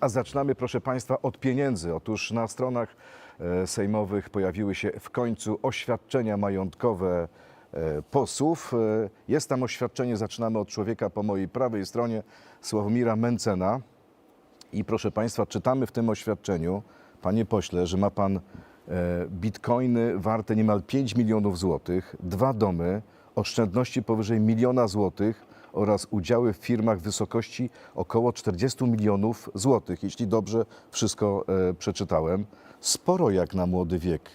A zaczynamy, proszę Państwa, od pieniędzy. Otóż na stronach e, sejmowych pojawiły się w końcu oświadczenia majątkowe e, posłów. E, Jest tam oświadczenie, zaczynamy od człowieka po mojej prawej stronie, Sławomira Mencena. I proszę Państwa, czytamy w tym oświadczeniu, Panie pośle, że ma Pan bitcoiny warte niemal 5 milionów złotych, dwa domy, oszczędności powyżej miliona złotych oraz udziały w firmach w wysokości około 40 milionów złotych, jeśli dobrze wszystko e, przeczytałem. Sporo jak na młody wiek.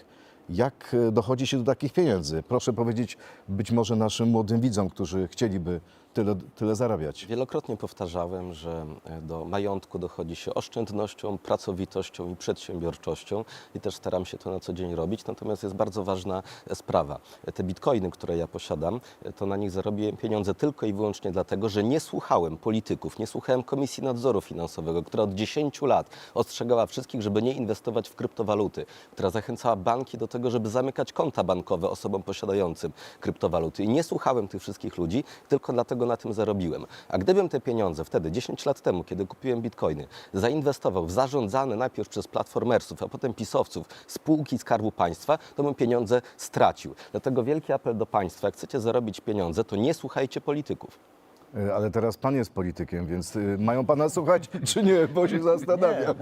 Jak e, dochodzi się do takich pieniędzy? Proszę powiedzieć być może naszym młodym widzom, którzy chcieliby tyle, tyle zarabiać. Wielokrotnie powtarzałem, że e, do majątku dochodzi się oszczędnością, pracowitością i przedsiębiorczością i też staram się to na co dzień robić. Natomiast jest bardzo ważna e, sprawa. E, Te bitcoiny, które ja posiadam, to na nich zarobiłem pieniądze tylko i wyłącznie dlatego, że nie słuchałem polityków, nie słuchałem Komisji Nadzoru Finansowego, która od 10 lat ostrzegała wszystkich, żeby nie inwestować w kryptowaluty, która zachęcała banki do tego, żeby zamykać konta bankowe osobom posiadającym kryptowaluty. I nie słuchałem tych wszystkich ludzi, tylko dlatego na tym zarobiłem. A gdybym te pieniądze wtedy, 10 lat temu, kiedy kupiłem bitcoiny, zainwestował w zarządzane najpierw przez platformersów, a potem pisowców spółki Skarbu Państwa, to bym pieniądze stracił. Dlatego wielki apel do Państwa, jak chcecie zarobić pieniądze, to nie słuchajcie polityków. E, Ale teraz pan jest politykiem, więc y, mają pana słuchać, czy nie, bo się zastanawiam.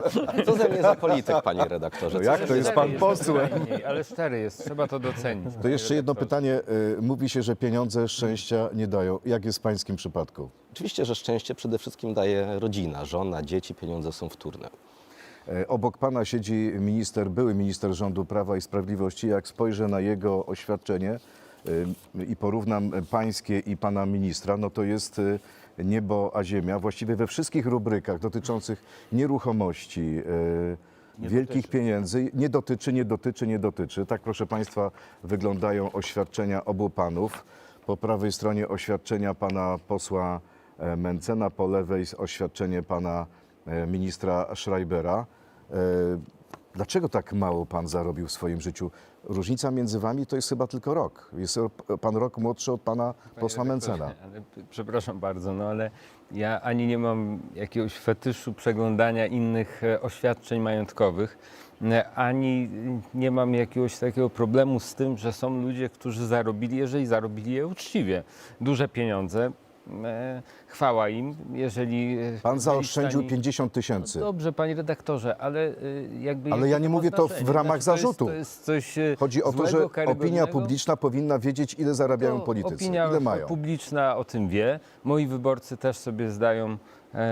Co ze mnie za polityk, panie redaktorze? No Co jak to jest pan posłem? Ale szczery jest, trzeba to docenić. To jeszcze jedno pytanie. Y, Mówi się, że pieniądze szczęścia nie dają. Jak jest w pańskim przypadku? Oczywiście, że szczęście przede wszystkim daje rodzina, żona, dzieci, pieniądze są wtórne. E, Obok pana siedzi minister, były minister rządu Prawa i Sprawiedliwości. Jak spojrzę na jego oświadczenie i porównam pańskie i pana ministra, no to jest y, niebo a ziemia. Właściwie we wszystkich rubrykach dotyczących nieruchomości, y, wielkich pieniędzy, nie dotyczy, nie dotyczy, nie dotyczy. Tak, proszę państwa, wyglądają oświadczenia obu panów. Po prawej stronie oświadczenia pana posła e, Mencena, po lewej oświadczenie pana e, ministra Schreibera. E, Dlaczego tak mało pan zarobił w swoim życiu? Różnica między wami to jest chyba tylko rok. Jest pan rok młodszy od pana posła Mencena. Ale, przepraszam bardzo, no ale ja ani nie mam jakiegoś fetyszu przeglądania innych e, oświadczeń majątkowych, ani nie mam jakiegoś takiego problemu z tym, że są ludzie, którzy zarobili, jeżeli zarobili je uczciwie, duże pieniądze. E, chwała im, jeżeli... e, Pan zaoszczędził stanie- 50 tysięcy. No dobrze, panie redaktorze, ale y, jakby... Ale ja nie mówię to w ramach Znaczy, to jest- zarzutu. To jest coś Chodzi o to, że opinia publiczna powinna wiedzieć, ile zarabiają To politycy, Opinia ile mają. publiczna o tym wie. Moi wyborcy też sobie zdają, e,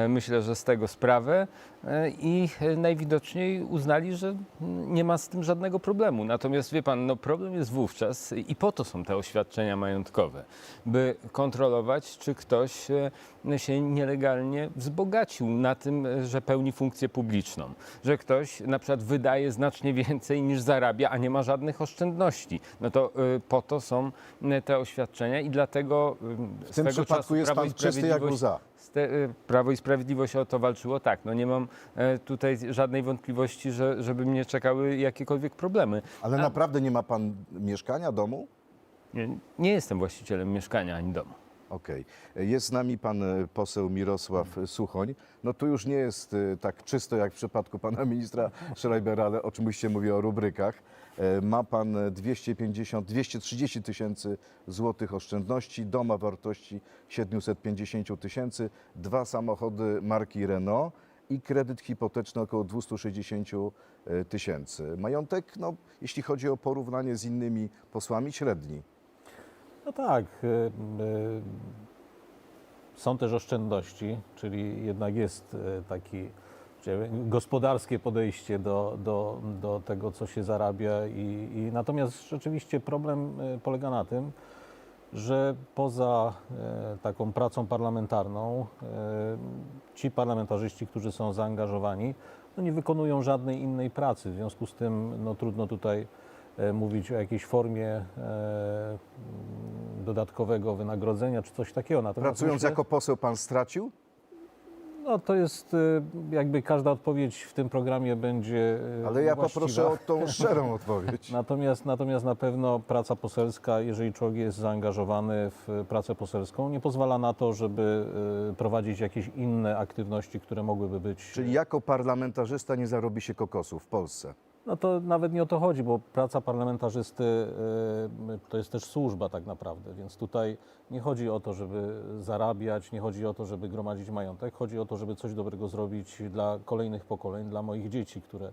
myślę, że z tego sprawę e, i e, najwidoczniej uznali, że nie ma z tym żadnego problemu. Natomiast wie pan, no problem jest wówczas i po to są te oświadczenia majątkowe, by kontrolować, czy ktoś e, się nielegalnie wzbogacił na tym, że pełni funkcję publiczną, że ktoś na przykład wydaje znacznie więcej niż zarabia, a nie ma żadnych oszczędności. No to y, po to są y, te oświadczenia i dlatego y, W tym przypadku jest pan czysty jak łza. Prawo i Sprawiedliwość o to walczyło. Tak, no nie mam e, tutaj żadnej wątpliwości, że, żeby mnie czekały jakiekolwiek problemy. Ale naprawdę nie ma pan mieszkania, domu? Nie, nie jestem właścicielem mieszkania ani domu. Okej. Jest z nami pan e, poseł Mirosław Suchoń. No tu już nie jest e, tak czysto jak w przypadku pana ministra Schreibera, ale oczywiście mówię o rubrykach. E, Ma pan 250, 230 tysięcy złotych oszczędności, doma wartości 750 tysięcy, dwa samochody marki Renault i kredyt hipoteczny około 260 tysięcy. Majątek, no, jeśli chodzi o porównanie z innymi posłami, średni. No tak. y, y, Są też oszczędności, czyli jednak jest y, taki gospodarskie podejście do, do, do tego, co się zarabia. I, i natomiast rzeczywiście problem polega na tym, że poza taką pracą parlamentarną ci parlamentarzyści, którzy są zaangażowani, no nie wykonują żadnej innej pracy. W związku z tym no, trudno tutaj mówić o jakiejś formie dodatkowego wynagrodzenia czy coś takiego. Natomiast Pracując myślę- jako poseł pan stracił? No to jest y, jakby każda odpowiedź w tym programie będzie y, Ale ja właściwa. poproszę o tą szczerą odpowiedź. Natomiast, natomiast na pewno praca poselska, jeżeli człowiek jest zaangażowany w pracę poselską, nie pozwala na to, żeby y, prowadzić jakieś inne aktywności, które mogłyby być. Czyli jako parlamentarzysta nie zarobi się kokosu w Polsce. No to nawet nie o to chodzi, bo praca parlamentarzysty y, to jest też służba tak naprawdę, więc tutaj nie chodzi o to, żeby zarabiać, nie chodzi o to, żeby gromadzić majątek, chodzi o to, żeby coś dobrego zrobić dla kolejnych pokoleń, dla moich dzieci, które,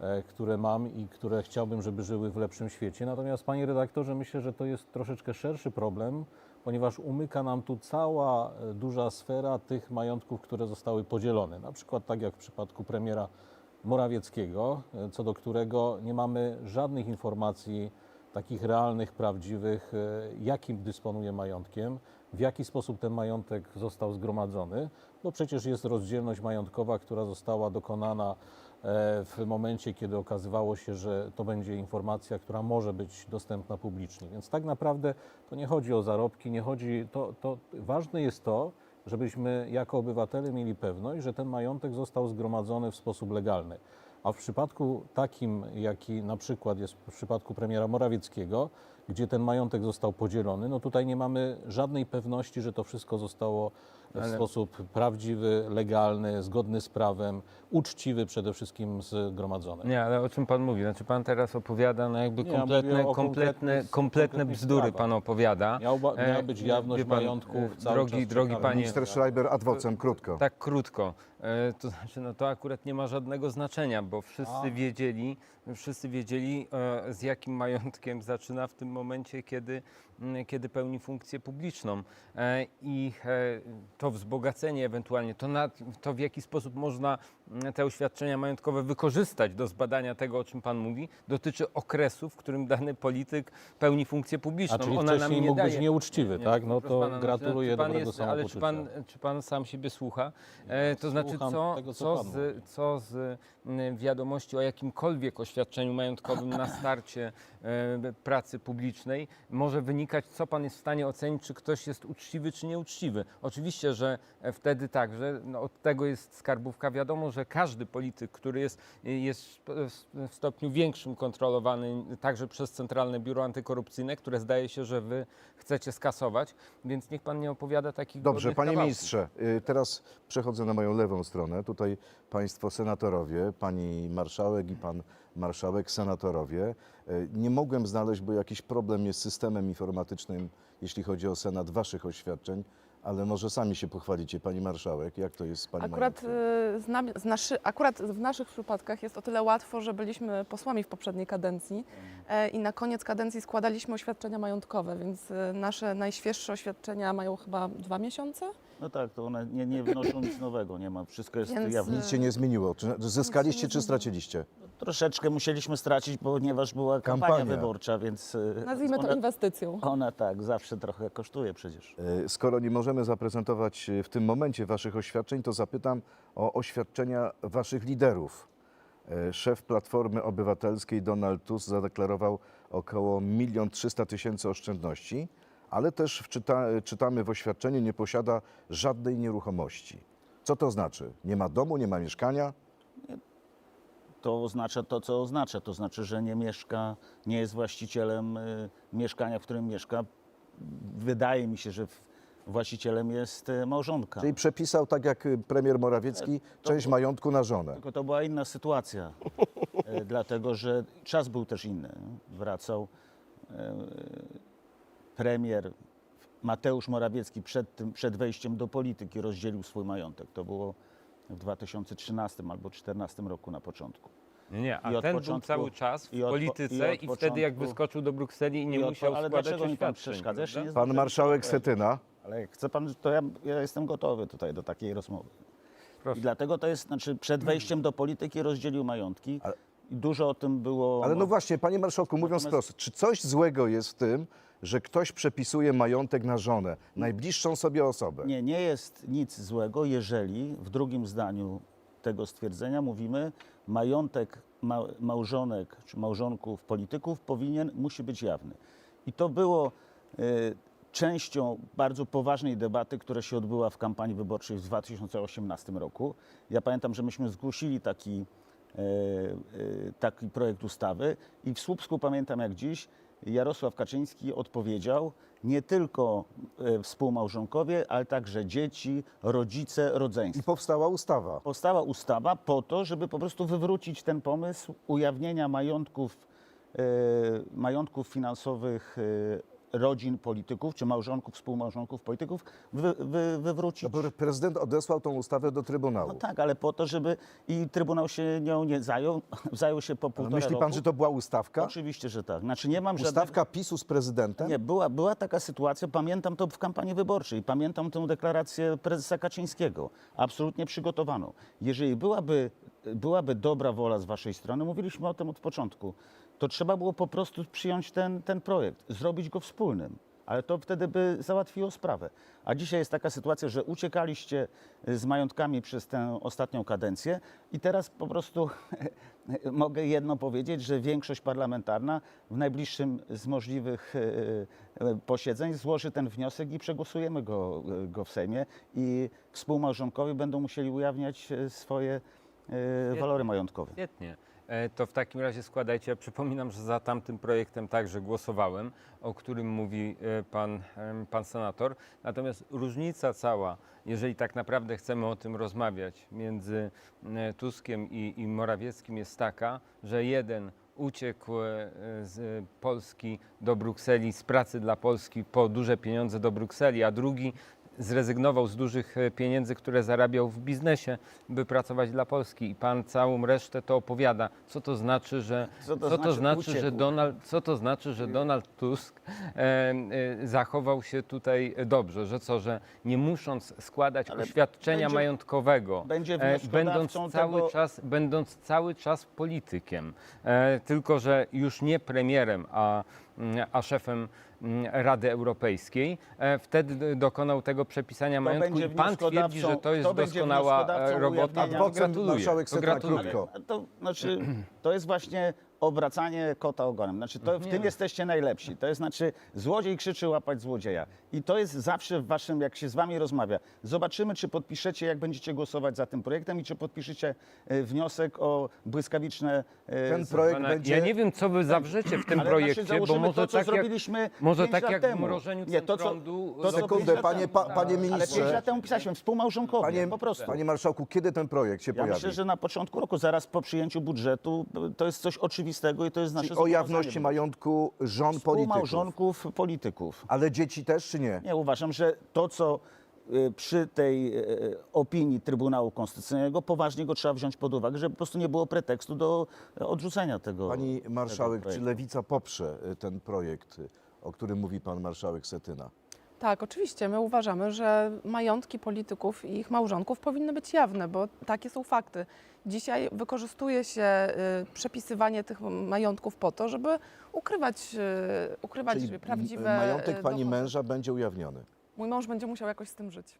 e, które mam i które chciałbym, żeby żyły w lepszym świecie. Natomiast panie redaktorze, myślę, że to jest troszeczkę szerszy problem, ponieważ umyka nam tu cała e, duża sfera tych majątków, które zostały podzielone. Na przykład tak jak w przypadku premiera Morawieckiego, e, co do którego nie mamy żadnych informacji takich realnych, prawdziwych, e, jakim dysponuje majątkiem, w jaki sposób ten majątek został zgromadzony, bo przecież jest rozdzielność majątkowa, która została dokonana e, w momencie, kiedy okazywało się, że to będzie informacja, która może być dostępna publicznie. Więc tak naprawdę to nie chodzi o zarobki, nie chodzi, to, to ważne jest to, żebyśmy jako obywatele mieli pewność, że ten majątek został zgromadzony w sposób legalny. A w przypadku takim, jaki na przykład jest w przypadku premiera Morawieckiego, gdzie ten majątek został podzielony, no tutaj nie mamy żadnej pewności, że to wszystko zostało w Ale- sposób prawdziwy, legalny, zgodny z prawem, uczciwy przede wszystkim zgromadzony. Nie, ale o czym pan mówi? Znaczy pan teraz opowiada no jakby Nie, ja kompletne, o kompletne, kompletne bzdury sprawach. pan opowiada. Miał miała E, być jawność wie pan, majątków e, cały drogi, czas drogi panie, Minister Schreiber adwocem, krótko. Tak krótko. E, To znaczy, no to akurat nie ma żadnego znaczenia, bo wszyscy A. wiedzieli, wszyscy wiedzieli, e, z jakim majątkiem zaczyna w tym momencie, kiedy, m, kiedy pełni funkcję publiczną. E, I e, to wzbogacenie ewentualnie, to, na, to w jaki sposób można te oświadczenia majątkowe wykorzystać do zbadania tego, o czym Pan mówi, dotyczy okresu, w którym dany polityk pełni funkcję publiczną. A czyli Ona nam nie mógł być nieuczciwy, nie, tak? No to pana, gratuluję czy pan dobrego jest, Ale czy pan, czy pan sam siebie słucha? E, to znaczy, co, tego, co co, z, co z mm, wiadomości o jakimkolwiek oświadczeniu majątkowym na starcie e, pracy publicznej może wynikać, co pan jest w stanie ocenić, czy ktoś jest uczciwy, czy nieuczciwy. Oczywiście, że e, wtedy także no, od tego jest skarbówka. Wiadomo, że każdy polityk, który jest, jest w- stopniu większym kontrolowany także przez Centralne Biuro Antykorupcyjne, które zdaje się, że wy chcecie skasować, więc niech pan nie opowiada takich Dobrze, panie kawałków. ministrze, y, teraz przechodzę na moją lewą stronę. Tutaj państwo senatorowie, pani marszałek i pan marszałek senatorowie. Y, Nie mogłem znaleźć, bo jakiś problem jest z systemem informatycznym, jeśli chodzi o senat waszych oświadczeń, ale może sami się pochwalicie, pani marszałek, jak to jest z pani Akurat, y, z nami, z naszy, akurat w naszych przypadkach jest o tyle łatwo, że byliśmy posłami w poprzedniej kadencji e, i na koniec kadencji składaliśmy oświadczenia majątkowe, więc y, nasze najświeższe oświadczenia mają chyba dwa miesiące. No tak, to one nie, nie wnoszą nic nowego, nie ma, wszystko jest Więc, jawne. Nic się nie zmieniło. Czy zyskaliście, czy straciliście? Troszeczkę musieliśmy stracić, ponieważ była kampania, Kampania. wyborcza, więc y, Nazwijmy to ona, inwestycją. ona tak, zawsze trochę kosztuje przecież. E, Skoro nie możemy zaprezentować e, w tym momencie Waszych oświadczeń, to zapytam o oświadczenia Waszych liderów. E, Szef Platformy Obywatelskiej Donald Tusk zadeklarował około 1 300 tysięcy oszczędności, ale też wczyta, czytamy w oświadczeniu, nie posiada żadnej nieruchomości. Co to znaczy? Nie ma domu, nie ma mieszkania? To oznacza to, co oznacza. To znaczy, że nie mieszka, nie jest właścicielem y, mieszkania, w którym mieszka. Wydaje mi się, że w, właścicielem jest y, małżonka. Czyli przepisał, tak jak e, premier Morawiecki, część majątku na żonę. Tylko to była inna sytuacja, e, dlatego że czas był też inny. Wracał e, premier Mateusz Morawiecki przed, tym, przed wejściem do polityki, rozdzielił swój majątek. To było w 2013 albo 2014 roku na początku. Nie, nie, a I ten był początku- cały czas w i od po- polityce i i, od wtedy jak początku- wyskoczył do Brukseli i nie I od- musiał ale składać dlaczego mi pan przeszkadza? Pan marszałek. Schetyna. Ale jak chce pan, to ja, ja jestem gotowy tutaj do takiej rozmowy. Proszę. I dlatego to jest, znaczy przed wejściem do polityki rozdzielił majątki. Ale- I dużo o tym było. Ale no właśnie, panie marszałku, mówiąc Natomiast- prosto, czy coś złego jest w tym, że ktoś przepisuje majątek na żonę, najbliższą sobie osobę? Nie, nie jest nic złego, jeżeli w drugim zdaniu tego stwierdzenia mówimy, majątek ma, małżonek czy małżonków polityków powinien, musi być jawny. I to było, y, częścią bardzo poważnej debaty, która się odbyła w kampanii wyborczej w 2018 roku. Ja pamiętam, że myśmy zgłosili taki, e, e, taki projekt ustawy i w Słupsku pamiętam jak dziś Jarosław Kaczyński odpowiedział nie tylko e, współmałżonkowie, ale także dzieci, rodzice, I rodzeństwo. powstała ustawa. Powstała ustawa po to, żeby po prostu wywrócić ten pomysł ujawnienia majątków, e, majątków finansowych e, rodzin polityków, czy małżonków, współmałżonków polityków, wy, wy, wywrócić. No, Prezydent odesłał tą ustawę do Trybunału. No tak, ale po to, żeby i Trybunał się nią nie zajął, zajął się po Ale półtora myśli pan, roku. że to była ustawka? Oczywiście, że tak. Znaczy nie mam. Ustawka PiSu z prezydentem? Nie, była, była taka sytuacja, pamiętam to w kampanii wyborczej, pamiętam tę deklarację prezesa Kaczyńskiego, absolutnie przygotowaną. Jeżeli byłaby, byłaby dobra wola z waszej strony, mówiliśmy o tym od początku, to trzeba było po prostu przyjąć ten, ten projekt, zrobić go wspólnym. Ale to wtedy by załatwiło sprawę. A dzisiaj jest taka sytuacja, że uciekaliście z majątkami przez tę ostatnią kadencję i teraz po prostu mogę jedno powiedzieć, że większość parlamentarna w najbliższym z możliwych e, e, posiedzeń złoży ten wniosek i przegłosujemy go, go w Sejmie i współmałżonkowie będą musieli ujawniać swoje walory majątkowe. Świetnie. E, To w takim razie składajcie. Ja przypominam, że za tamtym projektem także głosowałem, o którym mówi e, pan, pan senator. Natomiast różnica cała, jeżeli tak naprawdę chcemy o tym rozmawiać, między e, Tuskiem i, i Morawieckim jest taka, że jeden uciekł z Polski do Brukseli, z pracy dla Polski po duże pieniądze do Brukseli, a drugi zrezygnował z dużych e, pieniędzy, które zarabiał w biznesie, by pracować dla Polski. I pan całą resztę to opowiada. Co to znaczy, że, Co to co to znaczy znaczy, że? Donald, co to znaczy, że Donald Tusk e, e, zachował się tutaj dobrze, że co, że nie musząc składać Ale oświadczenia będzie- majątkowego, będzie e, wnioskodawcą będąc cały tego- czas, będąc cały czas politykiem, e, tylko że już nie premierem, a, a szefem mm, Rady Europejskiej, e, wtedy dokonał tego przepisania Kto majątku i pan twierdzi, że to jest doskonała e, robota. gratuluję. marszałek To Sedna, gratuluję. to, znaczy, to jest właśnie obracanie kota ogonem. Znaczy, to, w tym jesteście najlepsi. To jest znaczy, złodziej krzyczy łapać złodzieja. I to jest zawsze w waszym, jak się z wami rozmawia. Zobaczymy, czy podpiszecie, jak będziecie głosować za tym projektem i czy podpiszecie e, wniosek o błyskawiczne... e, Ten projekt Pana- będzie... Ja nie wiem, co wy zawrzecie w tym ale projekcie, znaczy, bo założymy może to, co tak jak, zrobiliśmy może pięć tak lat jak w temu. mrożeniu Nie, to, co- prądu. to, co Sekundę, lat panie, temu. pa, panie Ale pięć ministrze, lat temu pisaliśmy, współmałżonkowie, panie, po prostu. panie marszałku, kiedy ten projekt się Ja pojawi? myślę, że na początku roku, zaraz po przyjęciu budżetu, to jest coś oczywistego i to jest nasze Czyli o jawności majątku żon polityków. Współmałżonków polityków. Ale dzieci też czy nie? Nie, uważam, że to, co y, przy tej y, opinii Trybunału Konstytucyjnego poważnie go trzeba wziąć pod uwagę, żeby po prostu nie było pretekstu do y, odrzucenia tego. Pani marszałek, czy projektu. Lewica poprze y, ten projekt, y, o którym mówi pan marszałek Setyna? Tak, oczywiście. My uważamy, że majątki polityków i ich małżonków powinny być jawne, bo takie są fakty. Dzisiaj wykorzystuje się y, przepisywanie tych majątków po to, żeby ukrywać, y, ukrywać Czyli prawdziwe majątek pani dochody. męża będzie ujawniony. Mój mąż będzie musiał jakoś z tym żyć.